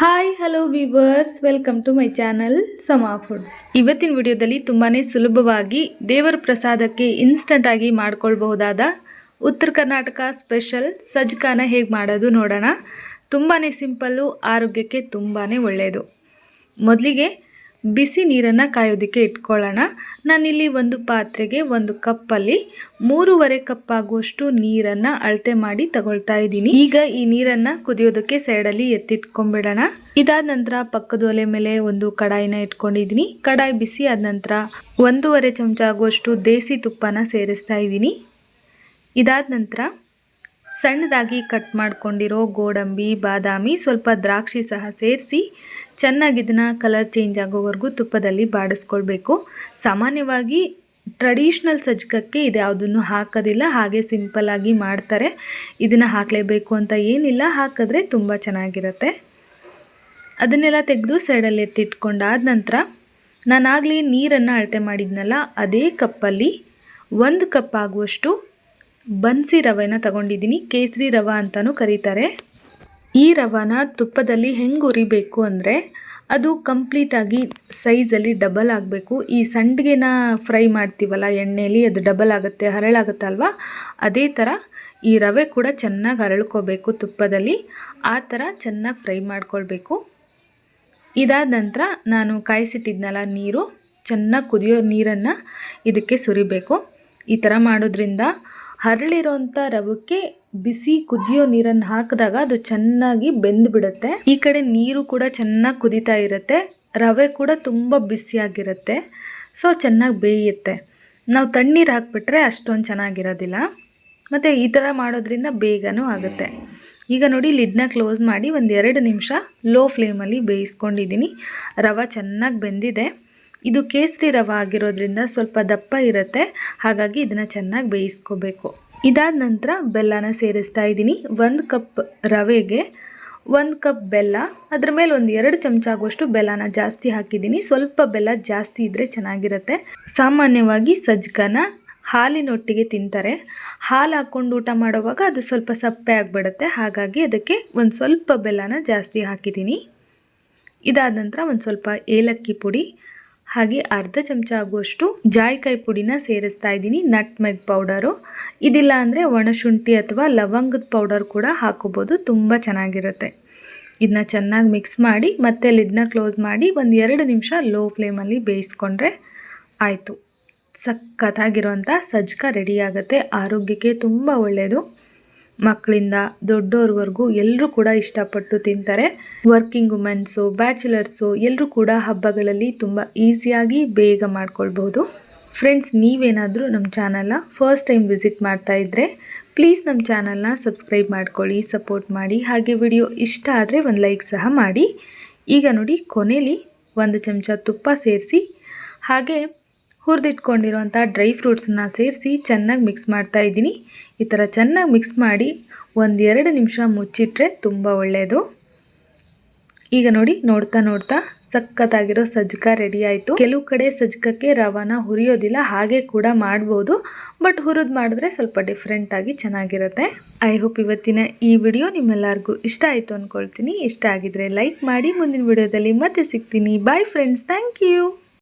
Hi hello viewers welcome to my channel Sama foods ಇವತ್ತಿನ ವಿಡಿಯೋದಲ್ಲಿ ತುಂಬಾ ಸುಲಭವಾಗಿ ದೇವರ ಪ್ರಸಾದಕ್ಕೆ ಇನ್ಸ್ಟಂಟಾಗಿ ಮಾಡ್ಕೊಳ್ಬಹುದಾದ ಉತ್ತರ ಕರ್ನಾಟಕ ಸ್ಪೆಷಲ್ ಸಜ್ಕಾನ ಹೇಗೆ ಮಾಡೋದು ನೋಡೋಣ. ತುಂಬಾ ಸಿಂಪಲ್ಲು ಆರೋಗ್ಯಕ್ಕೆ ತುಂಬಾ ಒಳ್ಳೆಯದು ಮೊದಲಿಗೆ ಬಿಸಿ ನೀರನ್ನು ಕಾಯೋದಕ್ಕೆ ಇಟ್ಕೊಳ್ಳೋಣ. ನಾನಿಲ್ಲಿ ಒಂದು ಪಾತ್ರೆಗೆ ಒಂದು ಕಪ್ಪಲ್ಲಿ ಮೂರುವರೆ ಕಪ್ ಆಗುವಷ್ಟು ನೀರನ್ನು ಅಳತೆ ಮಾಡಿ ತಗೊಳ್ತಾ ಇದ್ದೀನಿ. ಈಗ ಈ ನೀರನ್ನು ಕುದಿಯೋದಕ್ಕೆ ಸೈಡಲ್ಲಿ ಎತ್ತಿಟ್ಕೊಂಡ್ಬಿಡೋಣ ಇದಾದ ನಂತರ ಪಕ್ಕದ ಒಲೆ ಮೇಲೆ ಒಂದು ಕಡಾಯಿನ ಇಟ್ಕೊಂಡಿದ್ದೀನಿ. ಕಡಾಯಿ ಬಿಸಿ ಆದ ನಂತರ ಒಂದೂವರೆ ಚಮಚ ಆಗುವಷ್ಟು ದೇಸಿ ತುಪ್ಪನ ಸೇರಿಸ್ತಾ ಇದ್ದೀನಿ. ಇದಾದ ನಂತರ ಸಣ್ಣದಾಗಿ ಕಟ್ ಮಾಡ್ಕೊಂಡಿರೋ ಗೋಡಂಬಿ, ಬಾದಾಮಿ ಸ್ವಲ್ಪ ದ್ರಾಕ್ಷಿ ಸಹ ಸೇರಿಸಿ ಚೆನ್ನಾಗಿ ಇದನ್ನು ಕಲರ್ ಚೇಂಜ್ ಆಗೋವರೆಗೂ ತುಪ್ಪದಲ್ಲಿ ಬಾಡಿಸ್ಕೊಳ್ಬೇಕು. ಸಾಮಾನ್ಯವಾಗಿ ಟ್ರೆಡಿಷ್ನಲ್ ಸಜ್ಜಕಕ್ಕೆ ಇದು ಯಾವುದನ್ನು ಹಾಕೋದಿಲ್ಲ, ಹಾಗೆ ಸಿಂಪಲ್ಲಾಗಿ ಮಾಡ್ತಾರೆ. ಇದನ್ನು ಹಾಕಲೇಬೇಕು ಅಂತ ಏನಿಲ್ಲ, ಹಾಕಿದ್ರೆ ತುಂಬ ಚೆನ್ನಾಗಿರುತ್ತೆ. ಅದನ್ನೆಲ್ಲ ತೆಗೆದು ಸೈಡಲ್ಲಿ ಎತ್ತಿಟ್ಕೊಂಡಾದ ನಂತರ ನಾನಾಗಲೇ ನೀರನ್ನು ಅಳತೆ ಮಾಡಿದ್ನಲ್ಲ, ಅದೇ ಕಪ್ಪಲ್ಲಿ ಒಂದು ಕಪ್ ಆಗುವಷ್ಟು ಬನ್ಸಿ ರವೆನ ತಗೊಂಡಿದ್ದೀನಿ, ಕೇಸರಿ ರವೆ ಅಂತಲೂ ಕರೀತಾರೆ. ಈ ರವಾನ ತುಪ್ಪದಲ್ಲಿ ಹೆಂಗೆ ಉರಿಬೇಕು ಅಂದರೆ ಅದು ಕಂಪ್ಲೀಟಾಗಿ ಸೈಜಲ್ಲಿ ಡಬಲ್ ಆಗಬೇಕು. ಈ ಸಂಡಿಗೆನ ಫ್ರೈ ಮಾಡ್ತೀವಲ್ಲ ಎಣ್ಣೆಯಲ್ಲಿ ಅದು ಡಬಲ್ ಆಗುತ್ತೆ, ಹರಳಾಗುತ್ತಲ್ವ? ಅದೇ ಥರ ಈ ರವೆ ಕೂಡ ಚೆನ್ನಾಗಿ ಹರಳ್ಕೋಬೇಕು ತುಪ್ಪದಲ್ಲಿ. ಆ ಥರ ಚೆನ್ನಾಗಿ ಫ್ರೈ ಮಾಡ್ಕೊಳ್ಬೇಕು. ಇದಾದ ನಂತರ ನಾನು ಕಾಯಿಸಿಟ್ಟಿದ್ನಲ್ಲ ನೀರು, ಚೆನ್ನಾಗಿ ಕುದಿಯೋ ನೀರನ್ನು ಇದಕ್ಕೆ ಸುರಿಬೇಕು. ಈ ಥರ ಮಾಡೋದ್ರಿಂದ ಹರಳಿರೋಂಥ ರವಕ್ಕೆ ಬಿಸಿ ಕುದಿಯೋ ನೀರನ್ನು ಹಾಕಿದಾಗ ಅದು ಚೆನ್ನಾಗಿ ಬೆಂದು ಬಿಡುತ್ತೆ. ಈ ಕಡೆ ನೀರು ಕೂಡ ಚೆನ್ನಾಗಿ ಕುದಿತಾ ಇರುತ್ತೆ. ರವೆ ಕೂಡ ತುಂಬ ಬಿಸಿಯಾಗಿರುತ್ತೆ ಸೊ, ಚೆನ್ನಾಗಿ ಬೇಯುತ್ತೆ. ನಾವು ತಣ್ಣೀರು ಹಾಕಿಬಿಟ್ರೆ ಅಷ್ಟೊಂದು ಚೆನ್ನಾಗಿರೋದಿಲ್ಲ. ಮತ್ತು ಈ ಥರ ಮಾಡೋದ್ರಿಂದ ಬೇಗನೂ ಆಗುತ್ತೆ. ಈಗ ನೋಡಿ, ಲಿಡ್ನ ಕ್ಲೋಸ್ ಮಾಡಿ ಒಂದು ಎರಡು ನಿಮಿಷ ಲೋ ಫ್ಲೇಮಲ್ಲಿ ಬೇಯಿಸ್ಕೊಂಡಿದ್ದೀನಿ. ರವೆ ಚೆನ್ನಾಗಿ ಬೆಂದಿದೆ. ಇದು ಕೇಸರಿ ರವೆ ಆಗಿರೋದ್ರಿಂದ ಸ್ವಲ್ಪ ದಪ್ಪ ಇರುತ್ತೆ. ಹಾಗಾಗಿ ಇದನ್ನು ಚೆನ್ನಾಗಿ ಬೇಯಿಸ್ಕೋಬೇಕು. ಇದಾದ ನಂತರ ಬೆಲ್ಲನ ಸೇರಿಸ್ತಾ ಇದ್ದೀನಿ. ಒಂದು ಕಪ್ ರವೆಗೆ ಒಂದು ಕಪ್ ಬೆಲ್ಲ. ಅದ್ರ ಮೇಲೆ ಒಂದು ಎರಡು ಚಮಚ ಆಗುವಷ್ಟು ಬೆಲ್ಲನ ಜಾಸ್ತಿ ಹಾಕಿದ್ದೀನಿ. ಸ್ವಲ್ಪ ಬೆಲ್ಲ ಜಾಸ್ತಿ ಇದ್ದರೆ ಚೆನ್ನಾಗಿರುತ್ತೆ. ಸಾಮಾನ್ಯವಾಗಿ ಸಜ್ಕನ ಹಾಲಿನೊಟ್ಟಿಗೆ ತಿಂತಾರೆ. ಹಾಲು ಹಾಕ್ಕೊಂಡು ಊಟ ಮಾಡುವಾಗ ಅದು ಸ್ವಲ್ಪ ಸಪ್ಪೆ ಆಗಿಬಿಡುತ್ತೆ. ಹಾಗಾಗಿ ಅದಕ್ಕೆ ಒಂದು ಸ್ವಲ್ಪ ಬೆಲ್ಲನ ಜಾಸ್ತಿ ಹಾಕಿದ್ದೀನಿ. ಇದಾದ ನಂತರ ಒಂದು ಸ್ವಲ್ಪ ಏಲಕ್ಕಿ ಪುಡಿ ಹಾಗೆ ಅರ್ಧ ಚಮಚ ಆಗುವಷ್ಟು ಜಾಯಿಕಾಯಿ ಪುಡಿನ ಸೇರಿಸ್ತಾ ಇದ್ದೀನಿ ನಟ್ ಮೆಗ್ ಪೌಡರು ಇದಿಲ್ಲ ಅಂದರೆ ಒಣಶುಂಠಿ ಅಥವಾ ಲವಂಗದ ಪೌಡರ್ ಕೂಡ ಹಾಕೋಬೋದು, ತುಂಬ ಚೆನ್ನಾಗಿರುತ್ತೆ. ಇದನ್ನ ಚೆನ್ನಾಗಿ ಮಿಕ್ಸ್ ಮಾಡಿ, ಮತ್ತೆ ಲಿಡ್ನ ಕ್ಲೋಸ್ ಮಾಡಿ ಒಂದು ಎರಡು ನಿಮಿಷ ಲೋ ಫ್ಲೇಮಲ್ಲಿ ಬೇಯಿಸ್ಕೊಂಡ್ರೆ ಆಯಿತು. ಸಖತ್ತಾಗಿರೋಂಥ ಸಜ್ಕ ರೆಡಿ ಆಗುತ್ತೆ, ಆರೋಗ್ಯಕ್ಕೆ ತುಂಬ ಒಳ್ಳೆಯದು ಮಕ್ಕಳಿಂದ ದೊಡ್ಡೋರ್ವರೆಗೂ ಎಲ್ಲರೂ ಕೂಡ ಇಷ್ಟಪಟ್ಟು ತಿಂತಾರೆ. ವರ್ಕಿಂಗ್ ವುಮೆನ್ಸು, ಬ್ಯಾಚುಲರ್ಸು ಎಲ್ಲರೂ ಕೂಡ ಹಬ್ಬಗಳಲ್ಲಿ ತುಂಬ ಈಸಿಯಾಗಿ ಬೇಗ ಮಾಡ್ಕೊಳ್ಬಹುದು. ಫ್ರೆಂಡ್ಸ್, ನೀವೇನಾದರೂ ನಮ್ಮ ಚಾನಲ್ನ ಫಸ್ಟ್ ಟೈಮ್ ವಿಸಿಟ್ ಮಾಡ್ತಾ ಇದ್ದರೆ ಪ್ಲೀಸ್ ನಮ್ಮ ಚಾನಲ್ನ ಸಬ್ಸ್ಕ್ರೈಬ್ ಮಾಡ್ಕೊಳ್ಳಿ, ಸಪೋರ್ಟ್ ಮಾಡಿ. ಹಾಗೆ ವಿಡಿಯೋ ಇಷ್ಟ ಆದರೆ ಒಂದು ಲೈಕ್ ಸಹ ಮಾಡಿ. ಈಗ ನೋಡಿ ಕೊನೆಯಲ್ಲಿ ಒಂದು ಚಮಚ ತುಪ್ಪ ಸೇರಿಸಿ. ಹಾಗೆ ಹುರಿದಿಟ್ಕೊಂಡಿರೋಂಥ ಡ್ರೈ ಫ್ರೂಟ್ಸನ್ನ ಸೇರಿಸಿ ಚೆನ್ನಾಗಿ ಮಿಕ್ಸ್ ಮಾಡ್ತಾ ಇದ್ದೀನಿ. ಈ ಥರ ಚೆನ್ನಾಗಿ ಮಿಕ್ಸ್ ಮಾಡಿ ಒಂದೆರಡು ನಿಮಿಷ ಮುಚ್ಚಿಟ್ರೆ ತುಂಬ ಒಳ್ಳೆಯದು ಈಗ ನೋಡಿ, ನೋಡ್ತಾ ನೋಡ್ತಾ ಸಖತ್ತಾಗಿರೋ ಸಜ್ಜಕ ರೆಡಿ ಆಯಿತು. ಕೆಲವು ಕಡೆ ಸಜ್ಜಕಕ್ಕೆ ರವಾನ ಹುರಿಯೋದಿಲ್ಲ, ಹಾಗೆ ಕೂಡ ಮಾಡ್ಬೋದು. ಬಟ್ ಹುರಿದು ಮಾಡಿದ್ರೆ ಸ್ವಲ್ಪ ಡಿಫ್ರೆಂಟಾಗಿ ಚೆನ್ನಾಗಿರುತ್ತೆ. ಐ ಹೋಪ್ ಇವತ್ತಿನ ಈ ವಿಡಿಯೋ ನಿಮ್ಮೆಲ್ಲರಿಗೂ ಇಷ್ಟ ಆಯಿತು ಅಂದ್ಕೊಳ್ತೀನಿ ಇಷ್ಟ ಆಗಿದ್ರೆ ಲೈಕ್ ಮಾಡಿ, ಮುಂದಿನ ವಿಡಿಯೋದಲ್ಲಿ ಮತ್ತೆ ಸಿಗ್ತೀನಿ. Bye friends thank you